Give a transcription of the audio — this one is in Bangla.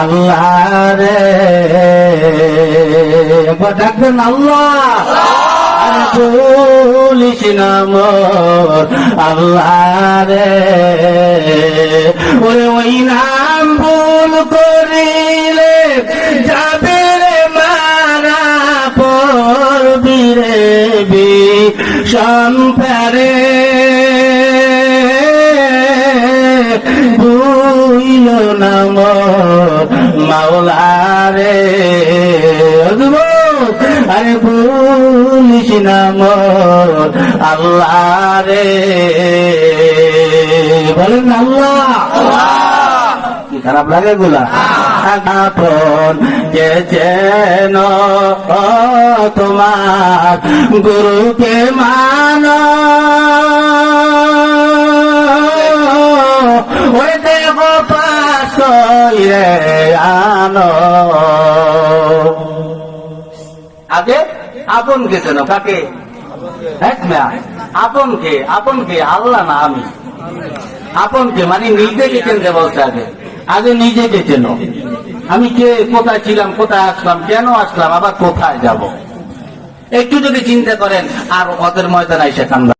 আল্লাহ রে। একবার ডাকবেন আল্লাহ। বলিস নাম আল্লাহ রে। ওরে ওই নাম ভুল করিলে যাবে রে মারা পড়বি রে বি সম্পারে মাওলারে অদ্ভুত আরে আল্লাহ রে বলেন আল্লাহ। কি খারাপ লাগে গুলা আপন যে যেন তোমার গুরুকে মান। আনো। আগে আপন কে কাকে? আপন কে? আপন কে? আল্লাহ না আমি। আপনকে মানে নিজেকে বলছে আগে? আগে নিজেকে আমি কে? কোথায় ছিলাম? কোথায় আসলাম? কেন আসলাম? আবার কোথায় যাব? একটু যদি চিন্তা করেন, আর ওদের ময়দানে এসে কান্দা